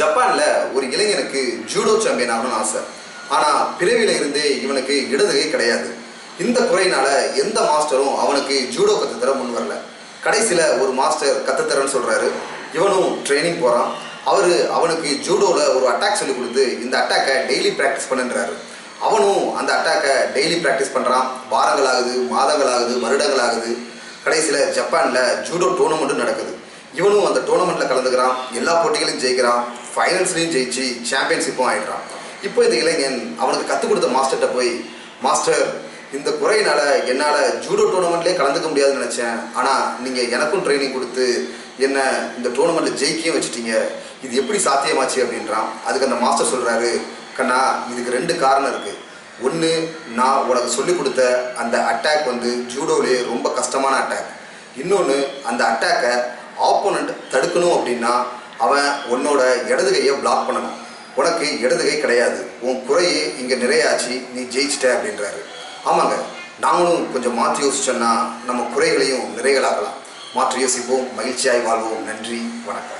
ஜப்பான்ல ஒரு இளைஞனுக்கு ஜூடோ சாம்பியன் ஆகணும்னு ஆசை. ஆனா பிறவியில இருந்தே இவனுக்கு இடதுகை கிடையாது. இந்த குறையினால எந்த மாஸ்டரும் அவனுக்கு ஜூடோ கத்துத்தர முன் வரல. கடைசியில ஒரு மாஸ்டர் கத்துத்தரேன்னு சொல்றாரு. இவனும் ட்ரைனிங் போறான். அவரு அவனுக்கு ஜூடோல ஒரு அட்டாக் சொல்லி கொடுத்து இந்த அட்டாக்கை டெய்லி ப்ராக்டிஸ் பண்ணுன்றாரு. அவனும் அந்த அட்டாக்கை டெய்லி ப்ராக்டிஸ் பண்ணுறான் வாரங்கள் ஆகுது மாதங்கள் ஆகுது வருடங்கள் ஆகுது கடைசியில் ஜப்பானில் ஜூடோ டோர்னமெண்ட்டும் நடக்குது. இவனும் அந்த டோர்னமெண்ட்டில் கலந்துக்கிறான். எல்லா போட்டிகளையும் ஜெயிக்கிறான். ஃபைனல்ஸ்லையும் ஜெயிச்சு சாம்பியன்ஷிப்பும் ஆகிடுறான் இப்போ இந்த இளைஞன் அவனுக்கு கற்றுக் கொடுத்த மாஸ்டர்கிட்ட போய் மாஸ்டர் இந்த குறையினால் என்னால் ஜூடோ டோர்னமெண்ட்லேயே கலந்துக்க முடியாதுன்னு நினச்சேன். ஆனால் நீங்கள் எனக்கும் ட்ரைனிங் கொடுத்து என்ன இந்த டோர்னமெண்ட்டில் ஜெயிக்கையும் வச்சுட்டீங்க. இது எப்படி சாத்தியமாச்சு? அப்படின்றான். அதுக்கு அந்த மாஸ்டர் சொல்கிறாரு கண்ணா இதுக்கு ரெண்டு காரணம் இருக்குது ஒன்று நான் உனக்கு சொல்லிக் கொடுத்த அந்த அட்டாக் வந்து ஜூடோலே ரொம்ப கஷ்டமான அட்டாக் இன்னொன்று அந்த அட்டாக்கை ஆப்போனண்ட் தடுக்கணும் அப்படின்னா அவன் உன்னோட இடது கையை பிளாக் பண்ணணும். உனக்கு இடது கை கிடையாது. உன் குறையே இங்கே நிறையாச்சு நீ ஜெயிச்சிட்ட அப்படின்றாரு. ஆமாங்க நாமளும் கொஞ்சம் மாற்றி யோசிச்சோன்னா நம்ம குறைகளையும் நிறைகளாகலாம். மாற்றி யோசிப்போம் மகிழ்ச்சியாய் வாழ்வோம். நன்றி வணக்கம்.